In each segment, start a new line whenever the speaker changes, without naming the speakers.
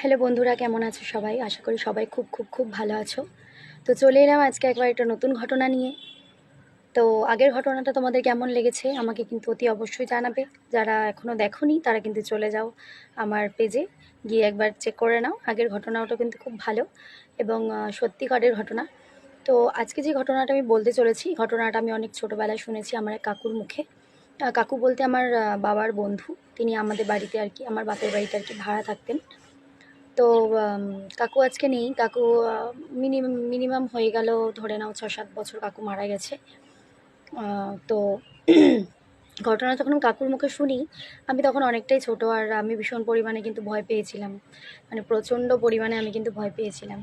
Hello বন্ধুরা, কেমন আছো সবাই? আশা করি সবাই খুব খুব খুব ভালো আছো। তো চলে এলাম আজকে একবার একটা নতুন ঘটনা নিয়ে। তো আগের ঘটনাটা তোমাদের কেমন লেগেছে আমাকে কিন্তু অতি অবশ্যই জানাবে। যারা এখনও দেখোনি, তারা কিন্তু চলে যাও আমার পেজে, গিয়ে একবার চেক করে নাও। আগের ঘটনাটা কিন্তু খুব ভালো এবং সত্যিকারের ঘটনা। তো আজকে যে ঘটনাটা আমি বলতে চলেছি, ঘটনাটা আমি অনেক ছোটোবেলায় শুনেছি আমার এক কাকুর মুখে। কাকু বলতে আমার বাবার বন্ধু। তিনি আমাদের বাড়িতে আর কি, আমার বাপের বাড়িতে আর কি ভাড়া থাকতেন। তো কাকু আজকে নেই। কাকু মিনিমাম মিনিমাম হয়ে গেল, ধরে নাও ছ সাত বছর কাকু মারা গেছে। তো ঘটনা যখন কাকুর মুখে শুনি, আমি তখন অনেকটাই ছোট আর আমি ভীষণ পরিমাণে কিন্তু ভয় পেয়েছিলাম। মানে প্রচণ্ড পরিমাণে আমি কিন্তু ভয় পেয়েছিলাম।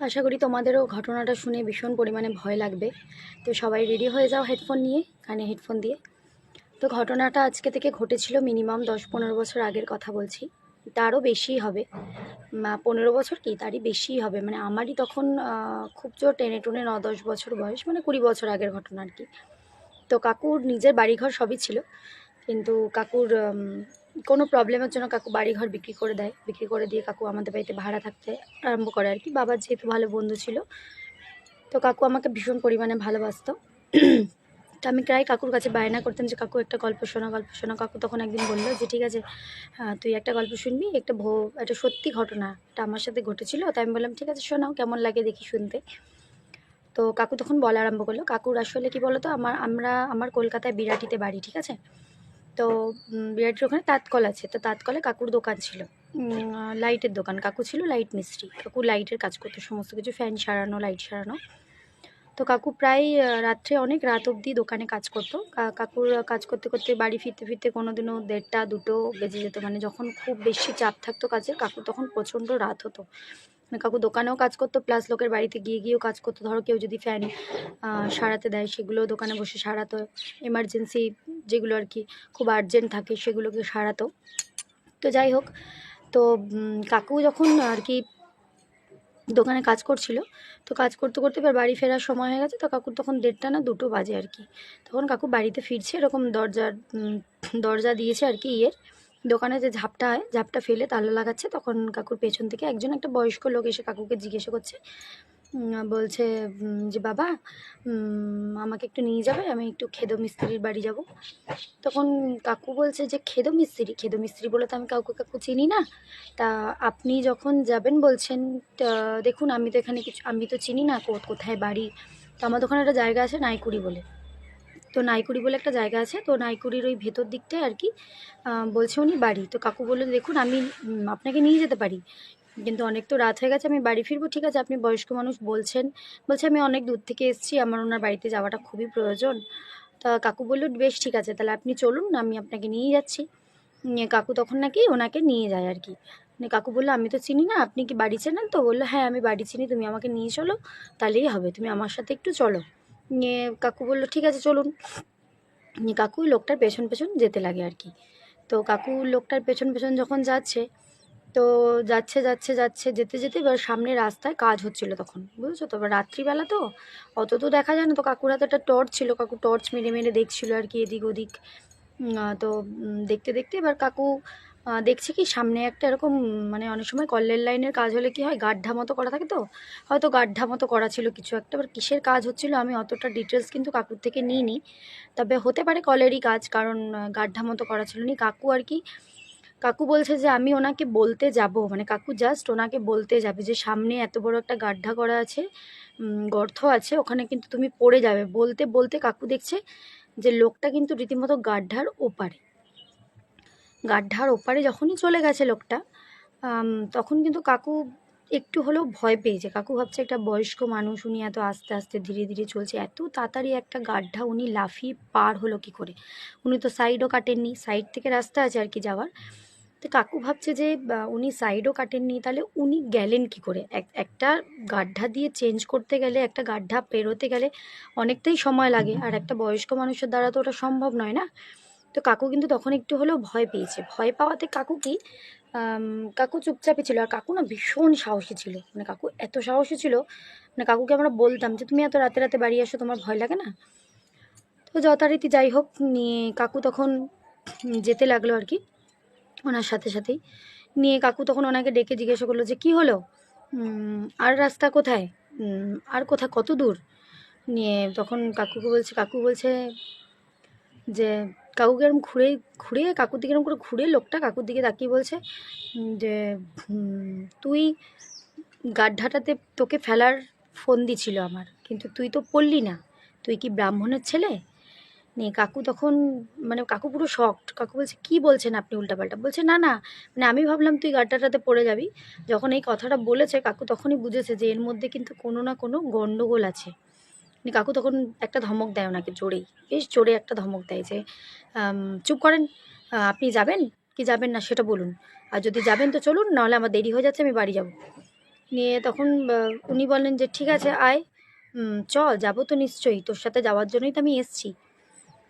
আশা করি তোমাদেরও ঘটনাটা শুনে ভীষণ পরিমাণে ভয় লাগবে। তো সবাই রেডি হয়ে যাও হেডফোন নিয়ে, কানে হেডফোন দিয়ে। তো ঘটনাটা আজকে থেকে ঘটেছিল মিনিমাম দশ পনেরো বছর আগের কথা বলছি। তারও বেশি হবে। পনেরো বছর কি? তারই বেশি হবে। মানে আমারই তখন খুব জোর টেনে টুনে ন দশ বছর বয়স মানে কুড়ি বছর আগের ঘটনা আর কি। তো কাকুর নিজের বাড়িঘর সবই ছিল। কিন্তু কাকুর কোনো প্রবলেমের জন্য কাকু বাড়িঘর বিক্রি করে দেয়। বিক্রি করে দিয়ে কাকু আমাদের বাড়িতে ভাড়া থাকতে আরম্ভ করে আর কি। বাবার যেহেতু ভালো বন্ধু ছিল, তো কাকু আমাকে ভীষণ পরিমাণে ভালোবাসতো। তো আমি প্রায় কাকুর কাছে বায়না করতাম যে, কাকু, একটা গল্প শোনা গল্প শোনা। কাকু তখন একদিন বলল যে, ঠিক আছে তুই একটা গল্প শুনবি, একটা ভো, একটা সত্যি ঘটনা এটা আমার সাথে ঘটেছিল। তাই আমি বললাম, ঠিক আছে, শোনাও, কেমন লাগে দেখি শুনতে। তো কাকু তখন বলা আরম্ভ করল, কাকুর আসলে কি বলতো, আমার, আমরা, আমার কলকাতায় বিরাটিতে বাড়ি, ঠিক আছে? তো বিরাটির ওখানে তাঁতকল আছে, তো তাঁতকলে কাকুর দোকান ছিল লাইটের দোকান। কাকু ছিল লাইট মিস্ত্রি, কাকু লাইটের কাজ করতো, সমস্ত কিছু ফ্যান সারানো, লাইট সারানো। তো কাকু প্রায় রাত্রে অনেক রাত অবধি দোকানে কাজ করতো। কাকুর কাজ করতে করতে বাড়ি ফিরতে ফিরতে কোনো দিনও দেড়টা, দুটো বেজে যেত। মানে যখন খুব বেশি চাপ থাকতো কাজের, কাকু তখন প্রচণ্ড রাত হতো। মানে কাকু দোকানেও কাজ করতো, প্লাস লোকের বাড়িতে গিয়ে গিয়েও কাজ করতো। ধরো কেউ যদি ফ্যান সারাতে দেয় সেগুলো দোকানে বসে সারাতো। এমার্জেন্সি যেগুলো আর কি খুব আর্জেন্ট থাকে, সেগুলোকে সারাতো। তো যাই হোক, তো কাকু যখন আর কি দোকানে কাজ করছিল। তো কাজ করতে করতে এবার বাড়ি ফেরার সময় হয়ে গেছে। তো কাকুর তখন দেড়টা না দুটো বাজে আর কি। তখন কাকু বাড়িতে ফিরছে, এরকম দরজার দরজা দিয়েছে আর কি ইয়ের। দোকানে যে ঝাপটা হয় ঝাপটা ফেলে তালা লাগাচ্ছে, তখন কাকুর পেছন থেকে একজন একটা বয়স্ক লোক এসে কাকুকে জিজ্ঞেস করছে বলছে যে, বাবা আমাকে একটু নিয়ে যাবে, আমি একটু খেদো মিস্ত্রির বাড়ি যাব। তখন কাকু বলছে যে, খেদো মিস্ত্রি খেদো মিস্ত্রি বলে তো আমি কাউকে, কাকু চিনি না। তা আপনি যখন যাবেন বলছেন দেখুন, আমি তো এখানে কিছু, আমি তো চিনি না কোথায় বাড়ি। তো আমাদের ওখানে একটা জায়গা আছে নাইকুড়ি বলে। তো নাইকুড়ি বলে একটা জায়গা আছে, তো নাইকুড়ির ওই ভেতর দিকটায় আর কি বলছে উনি বাড়ি। তো কাকু বলল দেখুন, আমি আপনাকে নিয়ে যেতে পারি। কিন্তু অনেক তো রাত হয়ে গেছে, আমি বাড়ি ফিরবো, ঠিক আছে? আপনি বয়স্ক মানুষ বলছেন। বলছে, আমি অনেক দূর থেকে এসেছি, আমার ওনার বাড়িতে যাওয়াটা খুবই প্রয়োজন। তা কাকু বলল, বেশ, ঠিক আছে, তাহলে আপনি চলুন, আমি আপনাকে নিয়ে যাচ্ছি। কাকু তখন নাকি ওনাকে নিয়ে যায় আর কি। মানে কাকু বলল, আমি তো চিনি না, আপনি কি বাড়ি চেনেন? তো বলল হ্যাঁ আমি বাড়ি চিনি, তুমি আমাকে নিয়ে চলো, তাহলেই হবে, তুমি আমার সাথে একটু চলো। নিয়ে কাকু বলল, ঠিক আছে, চলুন। কাকু লোকটার পেছন পেছন যেতে লাগে আর কি। তো কাকু লোকটার পেছন পেছন যখন যাচ্ছে তো যাচ্ছে যাচ্ছে যাচ্ছে, যেতে যেতে এবার সামনে রাস্তায় কাজ হচ্ছিল তখন, বুঝেছ তো? এবার রাত্রিবেলা তো, অত তো দেখা যায় না, তো কাকুর হাতে একটা টর্চ ছিল, কাকু টর্চ মেরে মেরে দেখছিল আর কি এদিক ওদিক। তো দেখতে দেখতে এবার কাকু দেখছে কি সামনে একটা এরকম মানে অনেক সময় কলের লাইনের কাজ হলে কি হয় গাড্ঢা মতো করা থাকে তো? হয়তো গাড্ঢা মতো করা ছিল কিছু একটা, এবার কিসের কাজ হচ্ছিল আমি অতটা ডিটেলস কিন্তু কাকুর থেকে নিইনি। তবে হতে পারে কলেরই কাজ, কারণ গাড্ঢা মতো করা ছিল নি। কাকু আর কি কাকু বলছে যে, আমি ওনাকে বলতে যাব। মানে কাকু জাস্ট ওনাকে বলতে যাবে যে, সামনে এত বড় একটা গাড্ঢা করা আছে গর্ত আছে, ওখানে কিন্তু তুমি পড়ে যাবে। বলতে বলতে কাকু দেখছে যে, লোকটা কিন্তু রীতিমতো গাড্ঢার ওপারে। গাড্ঢার ওপারে যখনই চলে গেছে লোকটা তখন কিন্তু কাকু একটু হলেও ভয় পেয়েছে কাকু ভাবছে একটা বয়স্ক মানুষ, উনি এত আস্তে আস্তে ধীরে ধীরে চলছে। এত তাড়াতাড়ি একটা গাড্ঢা উনি লাফিয়ে পার হলো কি করে? উনি তো সাইডও কাটেননি সাইড থেকে রাস্তা আছে আর কি যাওয়ার। তো কাকু ভাবছে যে উনি সাইডও কাটেননি, তাহলে উনি গেলেন কি করে? এক- একটা গাড্ঢা দিয়ে চেঞ্জ করতে গেলে, একটা গাড্ঢা পেরোতে গেলে অনেকটাই সময় লাগে। আর একটা বয়স্ক মানুষের দ্বারা তো ওটা সম্ভব নয় না? তো কাকু কিন্তু তখন একটু হলেও ভয় পেয়েছে। ভয় পাওয়াতে কাকু কি কাকু চুপচাপই ছিল। আর কাকু না ভীষণ সাহসী ছিল। মানে কাকু এত সাহসী ছিল মানে কাকুকে আমরা বলতাম যে, তুমি এত রাতে রাতে বাড়ি আসো, তোমার ভয় লাগে না? তো যথারীতি যাই হোক, নিয়ে কাকু তখন যেতে লাগল আর কি। ওনার সাথে সাথেই। নিয়ে কাকু তখন ওনাকে ডেকে জিজ্ঞাসা করল যে, কি হলো? আর রাস্তা কোথায়? আর কোথায়? কত দূর? নিয়ে তখন কাকুকে বলছে, কাকু বলছে যে কাকুকে এরকম ঘুরে ঘুরে, কাকুর দিকে এরকম করে ঘুরে? লোকটা কাকুর দিকে তাকিয়ে বলছে যে তুই গাড্ডাটাতে তোকে ফেলার ফোন দিছিল আমার, কিন্তু তুই তো পড়লি না। তুই কি ব্রাহ্মণের ছেলে? নিয়ে কাকু তখন মানে কাকু পুরো শকড কাকু বলছে, কি বলছেন আপনি উল্টাপাল্টা? বলছে, না না মানে আমি ভাবলাম তুই গাড্ডাটাতে পড়ে যাবি। যখন এই কথাটা বলেছে, কাকু তখনই বুঝেছে যে এর মধ্যে কিন্তু কোনো না কোনো গণ্ডগোল আছে। মানে কাকু তখন একটা ধমক দেয় ওনাকে জোরেই। বেশ জোরে একটা ধমক দেয় যে চুপ করেন। আপনি যাবেন? কি যাবেন না সেটা বলুন। আর যদি যাবেন তো চলুন, নাহলে আমার দেরি হয়ে যাচ্ছে, আমি বাড়ি যাব। নিয়ে তখন উনি বলেন যে, ঠিক আছে, আয়। চল, যাব তো নিশ্চয়ই। তোর সাথে যাওয়ার জন্যই তো আমি এসছি।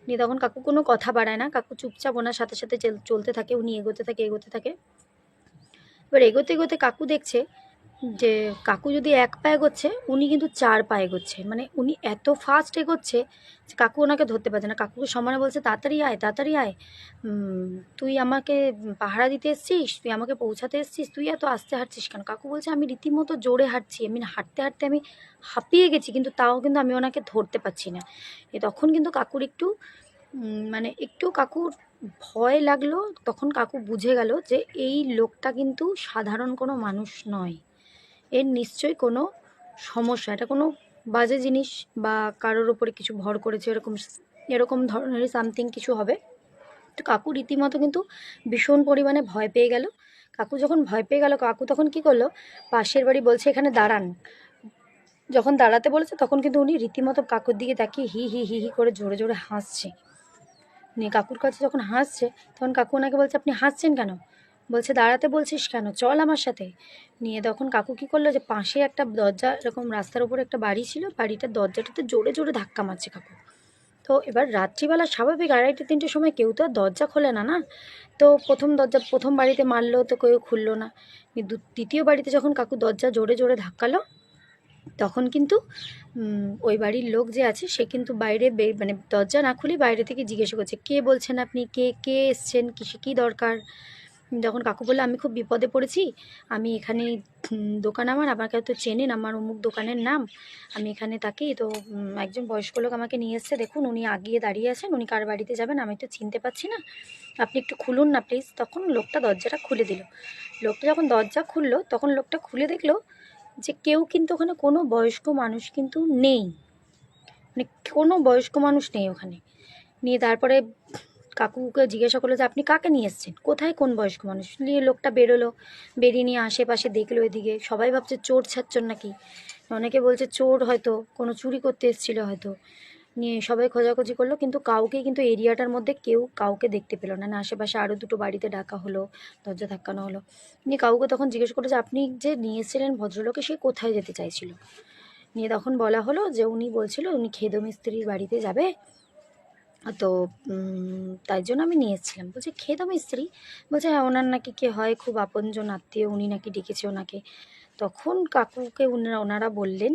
নিয়ে তখন কাকু কোনো কথা বাড়ায় না। কাকু চুপচাপ ওনার সাথে সাথে চলতে থাকে, উনি এগোতে থাকে এগোতে থাকে। এবার এগোতে এগোতে কাকু দেখছে যে কাকু যদি এক পায়ে এগোচ্ছে, উনি কিন্তু চার পায়ে এগোচ্ছে। মানে উনি এত ফাস্ট এগোচ্ছে যে কাকু ওনাকে ধরতে পারছে না। কাকুকে সমানে বলছে, তাড়াতাড়ি আয় তাড়াতাড়ি আয়। তুই আমাকে পাহারা দিতে এসছিস, তুই আমাকে পৌঁছাতে এসছিস, তুই এত আস্তে হাঁটছিস কেন? কাকু বলছে, আমি রীতিমতো জোরে হাঁটছি। আমি হাঁটতে হাঁটতে আমি হাঁপিয়ে গেছি, কিন্তু তাও কিন্তু আমি ওনাকে ধরতে পারছি না। এ তখন কিন্তু কাকুর একটু মানে একটু কাকুর ভয় লাগল। তখন কাকু বুঝে গেল যে এই লোকটা কিন্তু সাধারণ কোনো মানুষ নয়। এর নিশ্চয়ই কোনো সমস্যা। এটা কোনো বাজে জিনিস বা কারোর ওপরে কিছু ভর করেছে, এরকম এরকম ধরনের সামথিং কিছু হবে। তো কাকু রীতিমতো কিন্তু ভীষণ পরিমাণে ভয় পেয়ে গেল। কাকু যখন ভয় পেয়ে গেল, কাকু তখন কি করল? পাশের বাড়ি বলছে, এখানে দাঁড়ান। যখন দাঁড়াতে বলেছে, তখন কিন্তু উনি রীতিমতো কাকুর দিকে তাকিয়ে হি হি হি হি করে জোরে জোরে হাসছে। নিয়ে কাকুর কাছে যখন হাসছে, তখন কাকু ওনাকে বলছে, আপনি হাসছেন কেন? বলছে, দাঁড়াতে বলছিস কেন? চল আমার সাথে। নিয়ে তখন কাকু কী করল যে, পাশে একটা দরজা, এরকম রাস্তার উপরে একটা বাড়ি ছিল, বাড়িটার দরজাটাতে জোরে জোরে ধাক্কা মারছে কাকু। তো এবার রাত্রিবেলা স্বাভাবিক আড়াইটে তিনটের সময় কেউ তো আর দরজা খোলে না না? তো প্রথম দরজা, প্রথম বাড়িতে মারলো তো কেউ খুললো না। দ্বিতীয় বাড়িতে যখন কাকু দরজা জোরে জোরে ধাক্কালো, তখন কিন্তু ওই বাড়ির লোক যে আছে, সে কিন্তু বাইরে মানে দরজা না খুলে বাইরে থেকে জিজ্ঞেস করছে, কে বলছেন আপনি? কে কে এসছেন? কিসে কী দরকার? যখন কাকু বলল, আমি খুব বিপদে পড়েছি, আমি এখানে দোকান আমার আমাকে তো চেনেন আমার অমুক দোকানের নাম, আমি এখানে থাকি। তো একজন বয়স্ক লোক আমাকে নিয়ে এসছে, দেখুন, উনি আগিয়ে দাঁড়িয়ে আছেন, উনি কার বাড়িতে যাবেন, আমি তো চিনতে পারছি না। আপনি একটু খুলুন না, প্লিজ। তখন লোকটা দরজাটা খুলে দিল। লোকটা যখন দরজা খুললো, তখন লোকটা খুলে দেখল যে কেউ কিন্তু ওখানে, কোনো বয়স্ক মানুষ কিন্তু নেই। মানে কোনো বয়স্ক মানুষ নেই ওখানে। নিয়ে তারপরে কাকুকে জিজ্ঞাসা করল যে, আপনি কাকে নিয়ে এসেছেন? কোথায় কোন বয়স্ক মানুষ? নিয়ে লোকটা বেরোলো, বেরিয়ে নিয়ে আশেপাশে দেখল এদিকে। সবাই ভাবছে চোর ছাড়ছন নাকি? অনেকে বলছে, চোর হয়তো, কোনো চুরি করতে এসেছিল হয়তো। নিয়ে সবাই খোঁজাখুঁজি করল, কিন্তু কাউকে কিন্তু এরিয়াটার মধ্যে কেউ কাউকে দেখতে পেল না। না, আশেপাশে আরও দুটো বাড়িতে ডাকা হলো, দরজা ধাক্কানো হলো। নিয়ে কাউকে তখন জিজ্ঞেস করল যে, আপনি যে নিয়ে এসেছিলেন ভদ্রলোকে সে কোথায় যেতে চাইছিল? নিয়ে তখন বলা হলো যে, উনি বলছিল, উনি খেদো মিস্ত্রির বাড়িতে যাবে তো তাই জন্য আমি নিয়ে এসেছিলাম বলছে খেদো মিস্ত্রি। বলছে হ্যাঁ ওনার নাকি কে হয়, খুব আপনজন আত্মীয়, উনি নাকি ডেকেছে ওনাকে। তখন কাকুকে ওনারা ওনারা বললেন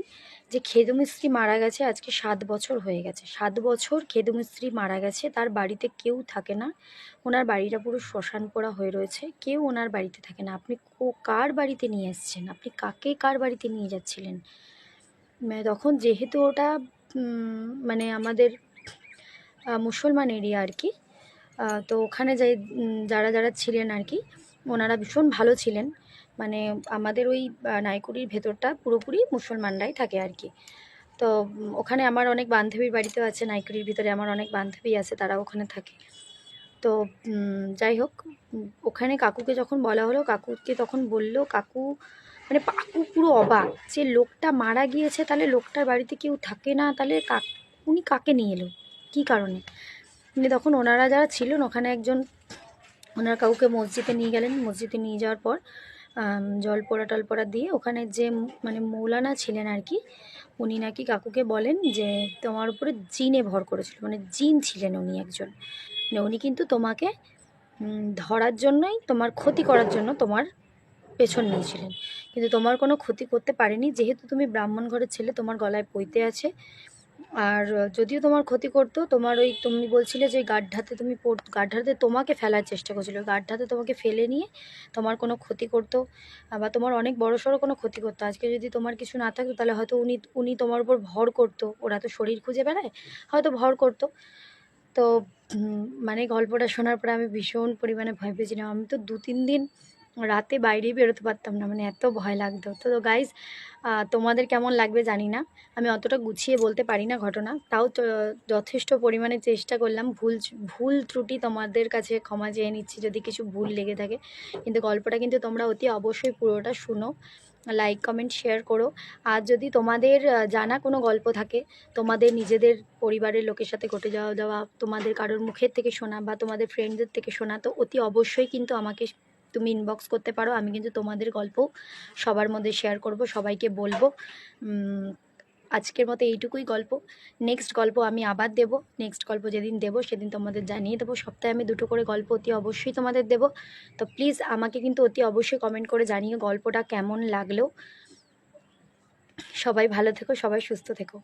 যে খেদু মিস্ত্রি, মারা গেছে, আজকে সাত বছর হয়ে গেছে। সাত বছর খেদু মিস্ত্রি, মারা গেছে, তার বাড়িতে কেউ থাকে না। ওনার বাড়িটা পুরো শ্মশান পোড়া হয়ে রয়েছে, কেউ ওনার বাড়িতে থাকে না। আপনি ও কার বাড়িতে নিয়ে এসছেন? আপনি কাকে, কার বাড়িতে নিয়ে যাচ্ছিলেন? তখন যেহেতু ওটা মানে আমাদের মুসলমান এরিয়া আর কি। তো ওখানে যাই যারা যারা ছিলেন আর কি, ওনারা ভীষণ ভালো ছিলেন। মানে আমাদের ওই নাইকুড়ির ভেতরটা পুরোপুরি মুসলমানরাই থাকে আর কি। তো ওখানে আমার অনেক বান্ধবীর বাড়িতেও আছে, নাইকুড়ির ভিতরে আমার অনেক বান্ধবী আছে তারা ওখানে থাকে। তো যাই হোক, ওখানে কাকুকে যখন বলা হলো, কাকুকে তখন বলল, কাকু মানে কাকু পুরো অবাক যে লোকটা মারা গিয়েছে, তাহলে লোকটার বাড়িতে কেউ থাকে না, তাহলে কাক, উনি কাকে নিয়ে এলো? কী কারণে? উনি তখন ওনারা যারা ছিলেন, ওখানে একজন, ওনার কাউকে মসজিদে নিয়ে গেলেন। মসজিদে নিয়ে যাওয়ার পর জল পোড়া টল পোড়া দিয়ে ওখানে যে মানে মৌলানা ছিলেন আর কি, উনি নাকি কাকুকে বলেন যে, তোমার উপরে জিনে ভর করেছিল। মানে জিন ছিলেন উনি একজন। মানে উনি কিন্তু তোমাকে ধরার জন্যই, তোমার ক্ষতি করার জন্য তোমার পেছন নিয়েছিলেন। কিন্তু তোমার কোনো ক্ষতি করতে পারেনি। যেহেতু তুমি ব্রাহ্মণ ঘরের ছেলে, তোমার গলায় পইতে আছে আর যদিও তোমার ক্ষতি করতো, তোমার ওই তুমি বলছিলে যে গাড্ডাতে তুমি পড় গাড্ডাতে তোমাকে ফেলার চেষ্টা করছিল। গাড্ডাতে তোমাকে ফেলে নিয়ে তোমার কোনো ক্ষতি করতো, বা তোমার অনেক বড় সড়ো কোনো ক্ষতি করতো। আজকে যদি তোমার কিছু না থাকতো, তাহলে হয়তো উনি উনি তোমার উপর ভর করতো। ওরা তো শরীর খুঁজে বেড়ায়, হয়তো ভর করতো। তো মানে গল্পটা শোনার পরে আমি ভীষণ পরিমাণে ভয় পেয়েছিলাম। আমি তো দু তিন দিন রাতে বাইরেই বেরোতে পারতাম না মানে এত ভয় লাগতো। তো গাইজ তোমাদের কেমন লাগবে জানি না। আমি অতটা গুছিয়ে বলতে পারি না ঘটনা, তাও যথেষ্ট পরিমাণে চেষ্টা করলাম। ভুল ভুল ত্রুটি তোমাদের কাছে ক্ষমা চেয়ে নিচ্ছি যদি কিছু ভুল লেগে থাকে। কিন্তু গল্পটা কিন্তু তোমরা অতি অবশ্যই পুরোটা শুনো লাইক কমেন্ট শেয়ার করো। আর যদি তোমাদের জানা কোনো গল্প থাকে, তোমাদের নিজেদের পরিবারের লোকের সাথে ঘটে যাওয়া দেওয়া তোমাদের কারোর মুখের থেকে শোনা বা তোমাদের ফ্রেন্ডদের থেকে শোনা, তো অতি অবশ্যই কিন্তু আমাকে তুমি ইনবক্স করতে পারো, আমি কিন্তু তোমাদের গল্প সবার মধ্যে শেয়ার করব, সবাইকে বলব। আজকের মতো এইটুকুই গল্প। নেক্সট গল্প আমি আবার দেব নেক্সট গল্প যেদিন দেবো সেদিন তোমাদের জানিয়ে দেবো। সপ্তাহে আমি দুটো করে গল্প অতি অবশ্যই তোমাদের দেবো। তো প্লিজ আমাকে কিন্তু অতি অবশ্যই কমেন্ট করে জানিয়ে গল্পটা কেমন লাগল। সবাই ভালো থেকো, সবাই সুস্থ থেকো।